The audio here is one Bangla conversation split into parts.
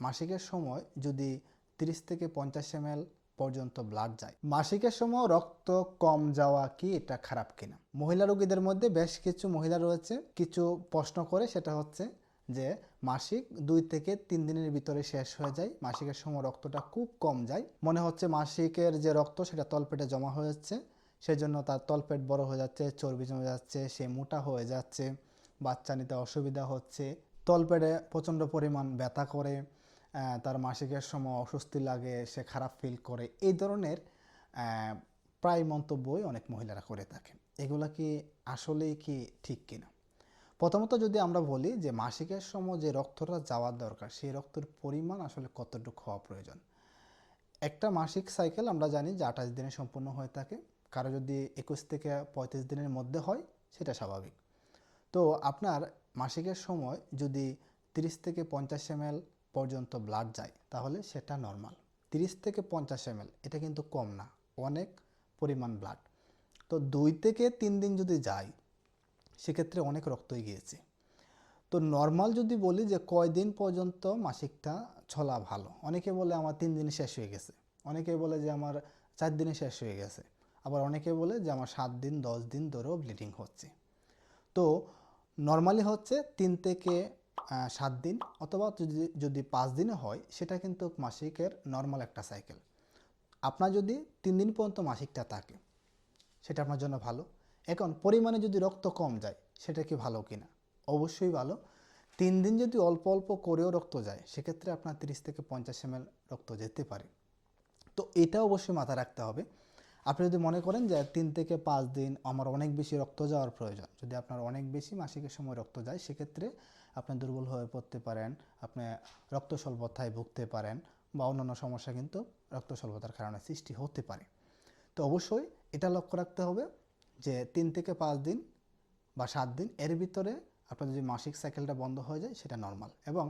মাসিকের সময় যদি তিরিশ থেকে পঞ্চাশ এম পর্যন্ত ব্লাড যায়। মাসিকের সময় রক্ত কম যাওয়া কি এটা খারাপ কিনা? মহিলা রোগীদের মধ্যে বেশ কিছু মহিলা রয়েছে। কিছু প্রশ্ন করে সেটা হচ্ছে যে, মাসিক দুই থেকে তিন দিনের ভিতরে শেষ হয়ে যায়, মাসিকের সময় রক্তটা খুব কম যায়। মনে হচ্ছে মাসিকের যে রক্ত, সেটা তলপেটে জমা হয়ে যাচ্ছে সেজন্য তার তলপেট বড় হয়ে যাচ্ছে, চর্বি জমে যাচ্ছে, সে মোটা হয়ে যাচ্ছে, বাচ্চা নিতে অসুবিধা হচ্ছে, তলপেটে প্রচণ্ড পরিমাণ ব্যথা করে তার মাসিকের সময় অস্বস্তি লাগে, সে খারাপ ফিল করে। এই ধরনের প্রায় মন্তব্যই অনেক মহিলারা করে থাকে। এগুলা কি আসলেই কি ঠিক কিনা? প্রথমত যদি আমরা বলি যে মাসিকের সময় যে রক্তটা যাওয়ার দরকার, সেই রক্তের পরিমাণ আসলে কতটুকু হওয়া প্রয়োজন? একটা মাসিক সাইকেল আমরা জানি যে আঠাশ দিনে সম্পূর্ণ হয়ে থাকে। কারও যদি একুশ থেকে পঁয়ত্রিশ দিনের মধ্যে হয়, সেটা স্বাভাবিক। তো আপনার মাসিকের সময় যদি তিরিশ থেকে পঞ্চাশ এম পর্যন্ত ব্লাড যায়, তাহলে সেটা নর্মাল তিরিশ থেকে পঞ্চাশ এম এটা কিন্তু কম না, অনেক পরিমাণ ব্লাড তো দুই থেকে তিন দিন যদি যায়, সেক্ষেত্রে অনেক রক্তই গিয়েছে। তো নর্মাল যদি বলি যে কয়দিন পর্যন্ত মাসিকটা ছলা ভালো, অনেকে বলে আমার তিন দিনে শেষ হয়ে গেছে, অনেকে বলে যে আমার চার দিনে শেষ হয়ে গেছে, আবার অনেকে বলে যে আমার সাত দিন, দশ দিন ধরেও ব্লিডিং হচ্ছে। তো নর্মালি হচ্ছে তিন থেকে সাত দিন অথবা যদি যদি পাঁচ দিনে হয়, সেটা কিন্তু মাসিকের নর্মাল একটা সাইকেল আপনার যদি তিন দিন পর্যন্ত মাসিকটা থাকে, সেটা আপনার জন্য ভালো। এখন পরিমাণে যদি রক্ত কম যায়, সেটা কি ভালো কিনা? অবশ্যই ভালো। তিন দিন যদি অল্প অল্প করেও রক্ত যায়, সেক্ষেত্রে আপনার তিরিশ থেকে পঞ্চাশ এম রক্ত যেতে পারে। তো এটা অবশ্যই মাথায় রাখতে হবে। আপনি যদি মনে করেন যে তিন থেকে পাঁচ দিন আমার অনেক বেশি রক্ত যাওয়ার প্রয়োজন, যদি আপনার অনেক বেশি মাসিকের সময় রক্ত যায়, সেক্ষেত্রে আপনি দুর্বল হয়ে পড়তে পারেন, আপনি রক্ত স্বল্পতায় ভুগতে পারেন বা অন্যান্য সমস্যা কিন্তু রক্ত স্বল্পতার কারণে সৃষ্টি হতে পারে। তো অবশ্যই এটা লক্ষ্য রাখতে হবে যে তিন থেকে পাঁচ দিন বা সাত দিন এর ভিতরে আপনার যদি মাসিক সাইকেলটা বন্ধ হয়ে যায়, সেটা নর্মাল এবং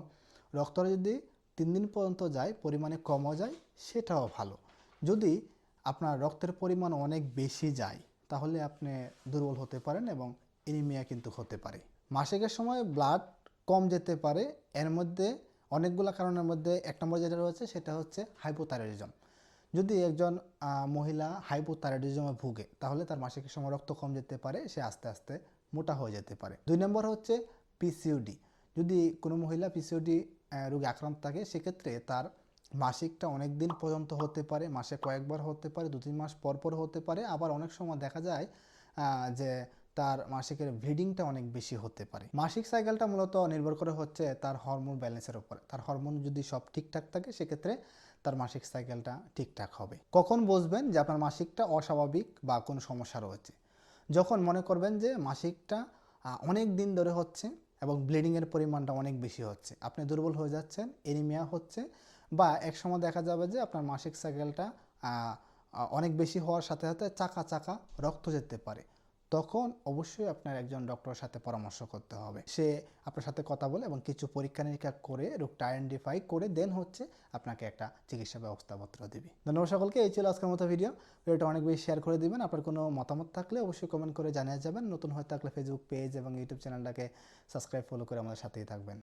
রক্তটা যদি তিন দিন পর্যন্ত যায়, পরিমাণে কমও যায়, সেটাও ভালো। যদি আপনার রক্তের পরিমাণ অনেক বেশি যায়, তাহলে আপনি দুর্বল হতে পারেন এবং এনিমিয়া কিন্তু হতে পারে। মাসিকের সময় ব্লাড কম যেতে পারে, এর মধ্যে অনেকগুলো কারণের মধ্যে এক নম্বর যেটা রয়েছে সেটা হচ্ছে হাইপোথাইরয়েডিজম যদি একজন মহিলা হাইপোথাইরয়েডিজমে ভুগে, তাহলে তার মাসিকের সময় রক্ত কম যেতে পারে, সে আস্তে আস্তে মোটা হয়ে যেতে পারে। দুই নম্বর হচ্ছে পিসিওডি যদি কোনো মহিলা পিসিওডি রোগে আক্রান্ত থাকে, সেক্ষেত্রে তার মাসিকটা অনেক দিন পর্যন্ত হতে পারে, মাসে কয়েকবার হতে পারে দু তিন মাস পর পর হতে পারে। আবার অনেক সময় দেখা যায় যে তার মাসিকের ব্লিডিংটা অনেক বেশি হতে পারে। মাসিক সাইকেলটা মূলত নির্ভর করে হচ্ছে তার হরমোন ব্যালেন্সের উপরে। তার হরমোন যদি সব ঠিকঠাক থাকে, সেক্ষেত্রে তার মাসিক সাইকেলটা ঠিকঠাক হবে। কখন বুঝবেন যে আপনার মাসিকটা অস্বাভাবিক বা কোনো সমস্যা রয়েছে? যখন মনে করবেন যে মাসিকটা অনেক দিন ধরে হচ্ছে এবং ব্লিডিংয়ের পরিমাণটা অনেক বেশি হচ্ছে। আপনি দুর্বল হয়ে যাচ্ছেন এনিমিয়া হচ্ছে বা এক সময় দেখা যাবে যে আপনার মাসিক সাইকেলটা অনেক বেশি হওয়ার সাথে সাথে চাকা চাকা রক্ত যেতে পারে। তখন অবশ্যই আপনার একজন ডক্টরের সাথে পরামর্শ করতে হবে। সে আপনার সাথে কথা বলে এবং কিছু পরীক্ষা নিরীক্ষা করে, রোগটা আইডেন্টিফাই করে দেন হচ্ছে আপনাকে একটা চিকিৎসা ব্যবস্থাপত্র দেবে। ধন্যবাদ সকলকে, এই ছিল আজকের মতো ভিডিও ভিডিওটা অনেক বেশি শেয়ার করে দেবেন। আপনার কোনো মতামত থাকলে অবশ্যই কমেন্ট করে জানিয়ে যাবেন। নতুন হয়ে থাকলে ফেসবুক পেজ এবং ইউটিউব চ্যানেলটাকে সাবস্ক্রাইব ফলো করে আমাদের সাথেই থাকবেন।